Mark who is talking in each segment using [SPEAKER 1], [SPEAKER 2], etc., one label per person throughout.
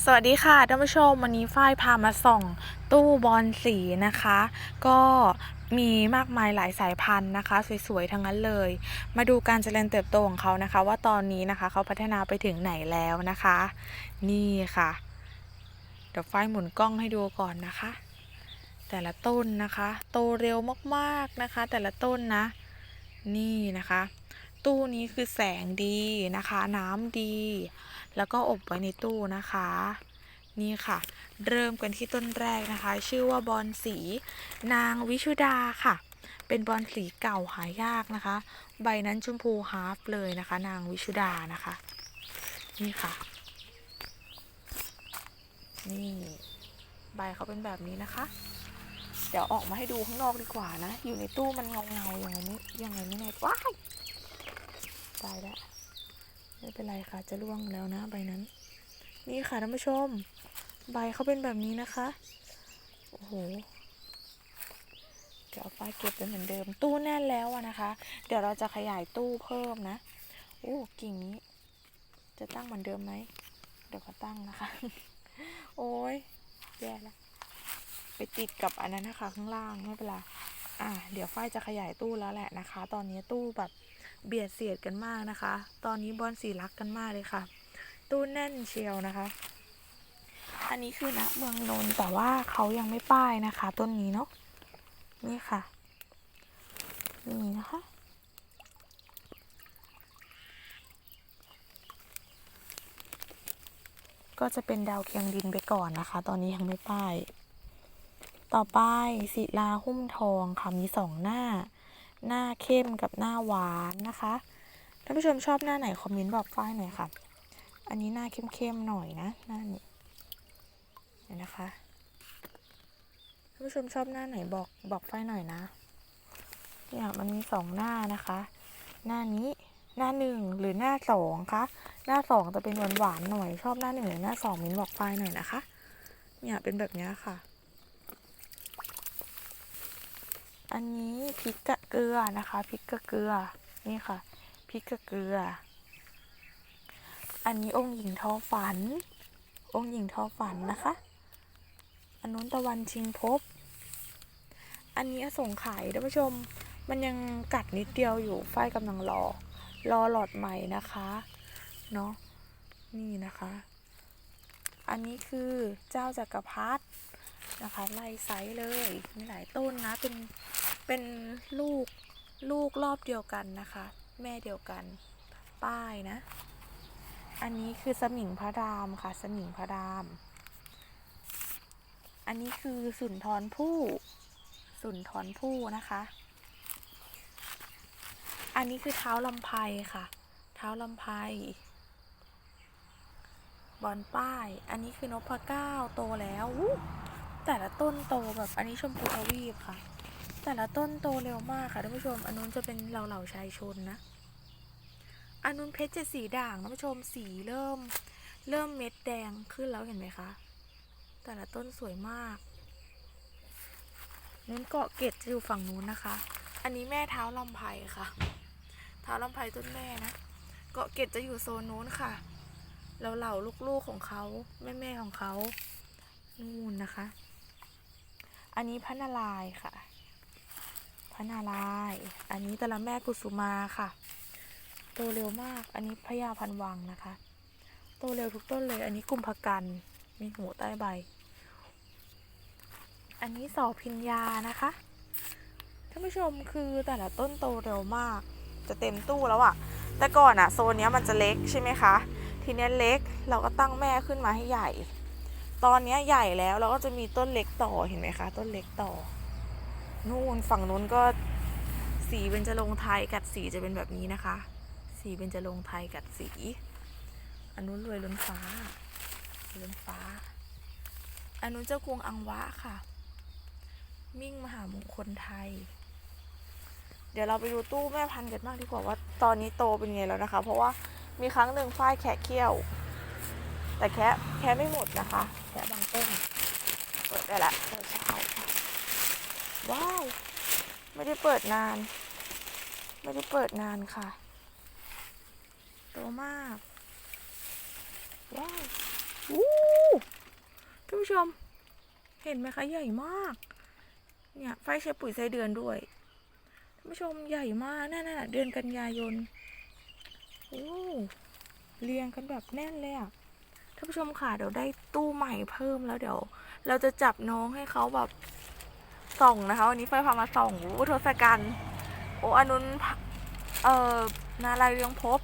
[SPEAKER 1] สวัสดีค่ะท่านผู้ชมวันนี้ฝ้ายพามาส่องตู้บอลสีนะคะ ก็มีมากมายหลายสายพันธุ์นะคะ สวยๆทั้งนั้นเลย มาดูการเจริญเติบโตของเขานะคะ ว่าตอนนี้นะคะเขาพัฒนาไปถึงไหนแล้วนะคะ นี่ค่ะ เดี๋ยวฝ้ายหมุนกล้องให้ดูก่อนนะคะ แต่ละต้นนะคะ โตเร็วมากๆนะคะ แต่ละต้นนะ นี่นะคะ ตู้นี้คือแสงดีนะคะ น้ำดี แล้วก็อบไว้ในตู้นะคะ นี่ค่ะ เริ่มกันที่ต้นแรกนะคะ ชื่อว่าบอลสี นางวิชุดาค่ะ เป็นบอลสีเก่าหายากนะคะ ใบนั้นชมพูฮาร์ฟเลยนะคะ นางวิชุดานะคะ นี่ค่ะ นี่ ใบเขาเป็นแบบนี้นะคะเดี๋ยวออกมาให้ดูข้างนอกดีกว่านะ อยู่ในตู้มันเงาเงายังไงไม่ยังไงไม่แน่ว้าย ตายแล้วไม่เป็นไรค่ะจะร่วงแล้วนะใบนั้น นี่ค่ะท่านผู้ชม ใบเขาเป็นแบบนี้นะคะ โอ้โหเดี๋ยวเอาไฟเก็บเป็นเหมือนเดิม ตู้แน่นแล้วอะนะคะ เดี๋ยวเราจะขยายตู้เพิ่มนะโอ้กิ่งนี้ จะตั้งเหมือนเดิมไหมเดี๋ยวก็ตั้งนะคะ โอ้ยแย่แล้วไปติดกับอันนั้นนะคะข้างล่างไม่เป็นไร อะเดี๋ยวฝ้ายจะขยายตู้แล้วแหละนะคะ ตอนนี้ตู้แบบเบียดเสียดกันมากนะคะ ตอนนี้บอลสีรักกันมากเลยค่ะ ตู้แน่นเชียวนะคะ อันนี้คือนะเมืองนนท์แต่ว่าเขายังไม่ป้ายนะคะ ต้นนี้เนาะนี่ค่ะนี่นะคะก็จะเป็นดาวเคียงดินไปก่อนนะคะ ตอนนี้ยังไม่ป้าย ต่อไปศิลาหุ้มทองค่ะมีสองหน้า หน้าเข้มกับหน้าหวานนะคะท่านผู้ชมชอบหน้าไหนคอมเมนต์บอกฝ้ายหน่อยค่ะ อันนี้หน้าเข้มๆหน่อยนะหน้านี้เห็นนะคะท่านผู้ชมชอบหน้าไหนบอกบอกฝ้ายหน่อยนะเนี่ยมันมีสองหน้านะคะ หน้านี้หน้าหนึ่งหรือหน้าสองคะหน้าสองจะเป็นหวานหวานๆหน่อยชอบหน้าหนึ่งหรือหน้าสองมิ้นบอกฝ้ายหน่อยนะคะ เนี่ยเป็นแบบนี้ค่ะ อันนี้พริกกะเกลือนะคะพริกกะเกลือนี่ค่ะพริกกะเกลือ อันนี้องค์หญิงทอฝัน องค์หญิงทอฝันนะคะอันนู้นตะวันชิงภพอันนี้อส่งไข่ท่านผู้ชม มันยังกัดนิดเดียวอยู่ฝ้ายกำลังรอ รอหลอดใหม่นะคะเนาะนี่นะคะ อันนี้คือเจ้าจักรพรรดินะคะไล่ไซส์เลย มีหลายต้นนะ เป็น เป็นลูกลูกรอบเดียวกันนะคะ แม่เดียวกัน ป้ายนะ อันนี้คือสมิงพระรามค่ะ สมิงพระราม อันนี้คือสุนทรภู่สุนทรภู่นะคะ อันนี้คือเท้าลำไพค่ะ เท้าลำไพบอลป้าย อันนี้คือนพเก้าโตแล้ว แต่ละต้นโตแบบอันนี้ชมพูทวีปค่ะ แต่ละต้นโตเร็วมากค่ะท่านผู้ชม อันนู้นจะเป็นเหล่าเหล่าชายชนนะ อันนู้นเพชรเจ็ดสีด่างท่านผู้ชมสีเริ่ม เริ่มเม็ดแดงขึ้นแล้วเห็นไหมคะ แต่ละต้นสวยมากนู้นเกาะเกตจะอยู่ฝั่งนู้นนะคะ อันนี้แม่เท้าลำไพค่ะ เท้าลำไพต้นแม่นะ เกาะเกตจะอยู่โซนนู้นค่ะแล้วเหล่าลูกๆของเขาแม่ๆของเขานู่นนะคะ อันนี้พระนารายณ์ค่ะ นาราย อันนี้ตะละแม่กุสุมาค่ะ โตเร็วมาก อันนี้พญาพันวังนะคะ โตเร็วทุกต้นเลย อันนี้กุมภกัน มีหูใต้ใบ อันนี้สอพิญญานะคะ ท่านผู้ชมคือแต่ละต้นโตเร็วมาก จะเต็มตู้แล้วอะแต่ก่อนอะโซนนี้มันจะเล็กใช่ไหมคะ ทีเนี้ยเล็กเราก็ตั้งแม่ขึ้นมาให้ใหญ่ ตอนเนี้ยใหญ่แล้วเราก็จะมีต้นเล็กต่อเห็นไหมคะ ต้นเล็กต่อ นู่นฝั่งนู้นก็สีเบญจรงไทยกัดสีจะเป็นแบบนี้นะคะ สีเบญจรงไทยกัดสี อันนู้นรวยล้นฟ้ารวยล้นฟ้า อันนู้นเจ้ากรุงอังวะค่ะ มิ่งมหามงคลไทย เดี๋ยวเราไปดูตู้แม่พันธุ์กันบ้างดีกว่าว่าตอนนี้โตเป็นไงแล้วนะคะ เพราะว่ามีครั้งหนึ่งฝ้ายแคะเขี้ยว แต่แคะแคะไม่หมดนะคะ แคะบางต้นเปิดได้ละเปิดเช้า ว้าว ไม่ได้เปิดนาน ไม่ได้เปิดนานค่ะโตมาก ว้าววู้ท่านผู้ชม เห็นไหมคะ ใหญ่มาก เนี่ยไฟใช้ปุ๋ยไส้เดือนด้วยท่านผู้ชมใหญ่มากนั่นน่ะเดือนกันยายนโอ้เรียงกันแบบแน่นเลยอะท่านผู้ชมค่ะเดี๋ยวได้ตู้ใหม่เพิ่มแล้วเดี๋ยว เราจะจับน้องให้เขาแบบ ส่องนะคะ วันนี้ไฟพามาส่องโอ้ทศกัณฐ์โออนุนเอ่อนาลายเรืองภพ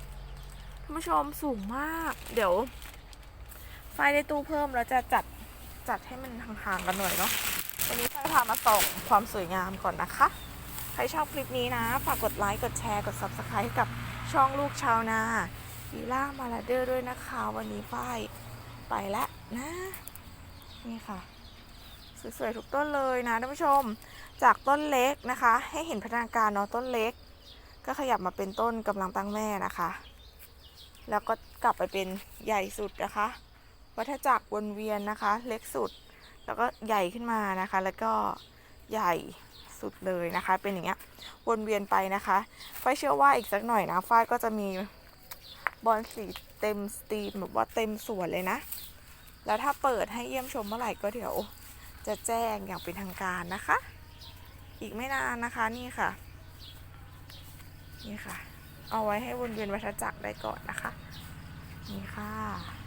[SPEAKER 1] ท่านผู้ชมสูงมาก เดี๋ยว ไฟได้ตู้เพิ่มแล้วจะจัดจัดให้มันห่างๆกันหน่อยเนาะวันนี้ไฟพามาส่องความสวยงามก่อนนะคะ ใครชอบคลิปนี้นะ ฝากกดไลค์กดแชร์กด subscribe กับช่องลูกชาวนาวีล่ามาลาเดอร์ด้วยนะคะ วันนี้ฝ้ายไปแล้วนะ นี่ค่ะ สวยๆทุกต้นเลยนะท่านผู้ชม จากต้นเล็กนะคะ ให้เห็นพัฒนาการเนาะต้นเล็ก ก็ขยับมาเป็นต้นกำลังตั้งแม่นะคะ แล้วก็กลับไปเป็นใหญ่สุดนะคะ วัฏจักรวนเวียนนะคะ เล็กสุด แล้วก็ใหญ่ขึ้นมานะคะ แล้วก็ใหญ่สุดเลยนะคะ เป็นอย่างเงี้ยวนเวียนไปนะคะฝ้ายเชื่อว่าอีกสักหน่อยนะฝ้ายก็จะมีบอลสีเต็มสตรีมแบบว่าเต็มสวนเลยนะ แล้วถ้าเปิดให้เยี่ยมชมเมื่อไหร่ก็เดี๋ยว จะแจ้งอย่างเป็นทางการนะคะ อีกไม่นานนะคะนี่ค่ะ นี่ค่ะ เอาไว้ให้วนเวียนวัฏจักรได้ก่อนนะคะ นี่ค่ะ